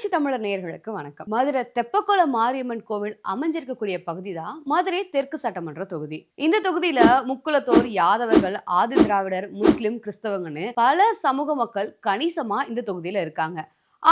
புரட்சி தமிழர் நேயர்களுக்கு வணக்கம். மதுரை தெப்பக்குள மாரியம்மன் கோவில் அமைஞ்சிருக்கக்கூடிய பகுதி தான் மதுரை தெற்கு சட்டமன்ற தொகுதி. இந்த தொகுதியில முக்குலத்தோர் யாதவர்கள் ஆதி திராவிடர் முஸ்லிம் கிறிஸ்தவங்கன்னு பல சமூக மக்கள் கணிசமா இந்த தொகுதியில இருக்காங்க.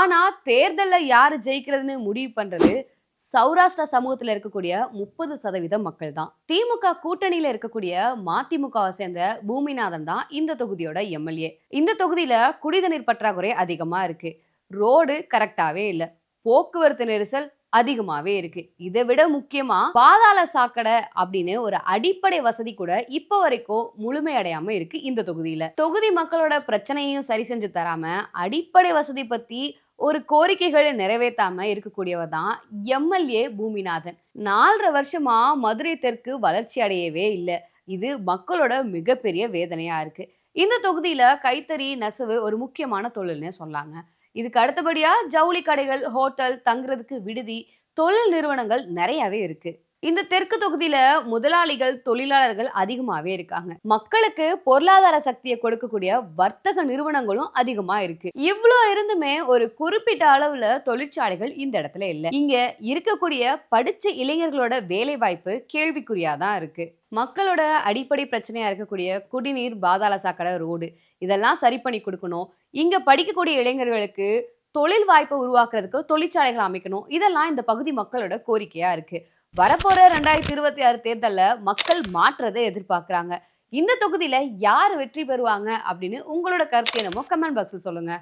ஆனா தேர்தல்ல யாரு ஜெயிக்கிறதுன்னு முடிவு பண்றது சௌராஷ்டிரா சமூகத்துல இருக்கக்கூடிய முப்பது சதவீதம் மக்கள் தான் திமுக கூட்டணியில இருக்கக்கூடிய மதிமுகவை சேர்ந்த பூமிநாதன் தான் இந்த தொகுதியோட எம்எல்ஏ. இந்த தொகுதியில குடிதண்ணீர் பற்றாக்குறை அதிகமா இருக்கு. ரோடு கரெக்டாவே இல்லை. போக்குவரத்து நெரிசல் அதிகமாகவே இருக்கு. இதை விட முக்கியமா பாதாள சாக்கடை அப்படின்னு ஒரு அடிப்படை வசதி கூட இப்ப வரைக்கும் முழுமையடையாம இருக்கு இந்த தொகுதியில. தொகுதி மக்களோட பிரச்சனையும் சரி செஞ்சு தராம அடிப்படை வசதி பத்தி ஒரு கோரிக்கைகளை நிறைவேற்றாம இருக்கக்கூடியவர் தான் எம்எல்ஏ பூமிநாதன். நாலரை வருஷமா மதுரை தெற்கு வளர்ச்சி அடையவே இல்லை. இது மக்களோட மிகப்பெரிய வேதனையா இருக்கு. இந்த தொகுதியில கைத்தறி நெசவு ஒரு முக்கியமான தொழில்னு சொல்லாங்க. இதுக்கு அடுத்தபடியா ஜவுளி கடைகள் ஹோட்டல் தங்குறதுக்கு விடுதி தொழில் நிறுவனங்கள் நிறையவே இருக்கு. இந்த தெற்கு தொகுதியில முதலாளிகள் தொழிலாளர்கள் அதிகமாவே இருக்காங்க. மக்களுக்கு பொருளாதார சக்தியை கொடுக்கக்கூடிய வர்த்தக நிறுவனங்களும் அதிகமா இருக்கு. இவ்வளோ இருந்துமே ஒரு குறிப்பிட்ட அளவுல தொழிற்சாலைகள் இந்த இடத்துல இல்லை. இங்க இருக்கக்கூடிய படிச்ச இளைஞர்களோட வேலை வாய்ப்பு கேள்விக்குறியாதான் இருக்கு. மக்களோட அடிப்படை பிரச்சனையா இருக்கக்கூடிய குடிநீர் பாதாள சாக்கடை ரோடு இதெல்லாம் சரி பண்ணி கொடுக்கணும். இங்க படிக்கக்கூடிய இளைஞர்களுக்கு தொழில் வாய்ப்பை உருவாக்குறதுக்கு தொழிற்சாலைகள் அமைக்கணும். இதெல்லாம் இந்த பகுதி மக்களோட கோரிக்கையா இருக்கு. வரப்போற ரெண்டாயிரத்தி இருபத்தி ஆறு தேர்தலில் மக்கள் மாற்றத்தை எதிர்பார்க்குறாங்க. இந்த தொகுதியில யார் வெற்றி பெறுவாங்க அப்படின்னு உங்களோட கருத்து என்னமோ கமெண்ட் பாக்ஸில் சொல்லுங்க.